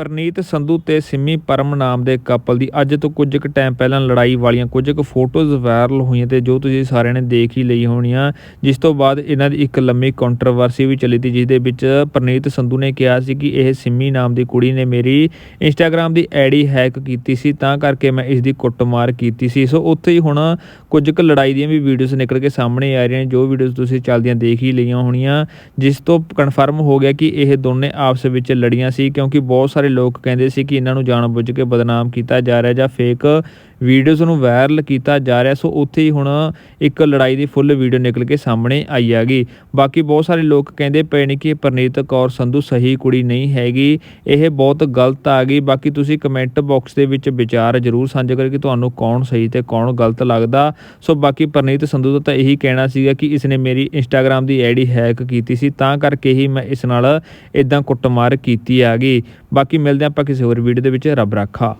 ਪਰਨੀਤ ਸੰਧੂ ਤੇ ਸਿੰਮੀ ਪਰਮ ਨਾਮ ਦੇ ਕਪਲ ਦੀ ਅੱਜ ਤੋਂ ਕੁਝ ਕੁ ਟਾਈਮ ਪਹਿਲਾਂ ਲੜਾਈ ਵਾਲੀਆਂ ਕੁਝ ਕੁ ਫੋਟੋਜ਼ ਵਾਇਰਲ ਹੋਈਆਂ ਤੇ ਜੋ ਤੁਸੀਂ ਸਾਰਿਆਂ ਨੇ ਦੇਖ ਹੀ ਲਈ ਹੋਣੀਆਂ, ਜਿਸ ਤੋਂ ਬਾਅਦ ਇਹਨਾਂ ਦੀ ਇੱਕ ਲੰਮੀ ਕੰਟਰੋਵਰਸੀ ਵੀ ਚੱਲੀ ਤੀ ਜਿਸ ਦੇ ਵਿੱਚ ਪਰਨੀਤ ਸੰਧੂ ਨੇ ਕਿਹਾ ਸੀ ਕਿ ਇਹ ਸਿੰਮੀ ਨਾਮ ਦੀ ਕੁੜੀ ਨੇ ਮੇਰੀ ਇੰਸਟਾਗ੍ਰam ਦੀ ਆਈਡੀ ਹੈਕ ਕੀਤੀ ਸੀ, ਤਾਂ ਕਰਕੇ ਮੈਂ ਇਸ ਦੀ ਕੁੱਟਮਾਰ ਕੀਤੀ ਸੀ। ਸੋ ਉੱਥੇ ਹੀ ਹੁਣ ਕੁਝ ਕੁ ਲੜਾਈ ਦੀਆਂ ਵੀ ਵੀਡੀਓਜ਼ ਨਿਕਲ ਕੇ ਸਾਹਮਣੇ ਆ ਰਹੀਆਂ ਜੋ ਵੀਡੀਓਜ਼ ਤੁਸੀਂ ਚੱਲਦੀਆਂ ਦੇਖ ਹੀ ਲਈਆਂ ਹੋਣੀਆਂ, ਜਿਸ ਤੋਂ ਕਨਫਰਮ ਹੋ ਗਿਆ ਕਿ ਇਹ ਦੋਨੇ ਆਪਸ ਵਿੱਚ ਲੜੀਆਂ ਸੀ, ਕਿਉਂਕਿ ਬਹੁਤ ਸਾਰੇ ਲੋਕ ਕਹਿੰਦੇ ਸੀ ਕਿ ਇਹਨਾਂ ਨੂੰ ਜਾਣਬੁੱਝ ਕੇ ਬਦਨਾਮ ਕੀਤਾ ਜਾ ਰਿਹਾ ਜਾਂ ਫੇਕ ਵੀਡੀਓਜ਼ ਨੂੰ ਵਾਇਰਲ ਕੀਤਾ ਜਾ ਰਿਹਾ, ਸੋ ਉੱਥੇ ਹੀ ਹੁਣ ਇੱਕ ਲੜਾਈ ਦੀ ਫੁੱਲ ਵੀਡੀਓ ਨਿਕਲ ਕੇ ਸਾਹਮਣੇ ਆਈ ਹੈਗੀ। ਬਾਕੀ ਬਹੁਤ ਸਾਰੇ ਲੋਕ ਕਹਿੰਦੇ ਪਏ ਨੇ ਕਿ ਪ੍ਰਨੀਤ ਕੌਰ ਸੰਧੂ ਸਹੀ ਕੁੜੀ ਨਹੀਂ ਹੈਗੀ, ਇਹ ਬਹੁਤ ਗਲਤ ਆ ਗਈ। ਬਾਕੀ ਤੁਸੀਂ ਕਮੈਂਟ ਬਾਕਸ ਦੇ ਵਿੱਚ ਵਿਚਾਰ ਜ਼ਰੂਰ ਸਾਂਝੇ ਕਰੋ ਕਿ ਤੁਹਾਨੂੰ ਕੌਣ ਸਹੀ ਤੇ ਕੌਣ ਗਲਤ ਲੱਗਦਾ। ਸੋ ਬਾਕੀ ਪ੍ਰਨੀਤ ਸੰਧੂ ਦਾ ਤਾਂ ਇਹੀ ਕਹਿਣਾ ਸੀਗਾ ਕਿ ਇਸਨੇ ਮੇਰੀ ਇੰਸਟਾਗ੍ਰam ਦੀ ਆਈਡੀ ਹੈਕ ਕੀਤੀ ਸੀ, ਤਾਂ ਕਰਕੇ ਹੀ ਮੈਂ ਇਸ ਨਾਲ ਇਦਾਂ ਕੁੱਟਮਾਰ ਕੀਤੀ ਆ ਗਈ ਬਾਕੀ ਮਿਲਦੇ ਹਾਂ ਆਪਾਂ ਕਿਸੇ ਹੋਰ ਵੀਡੀਓ ਦੇ ਵਿੱਚ। ਰੱਬ ਰਾਖਾ।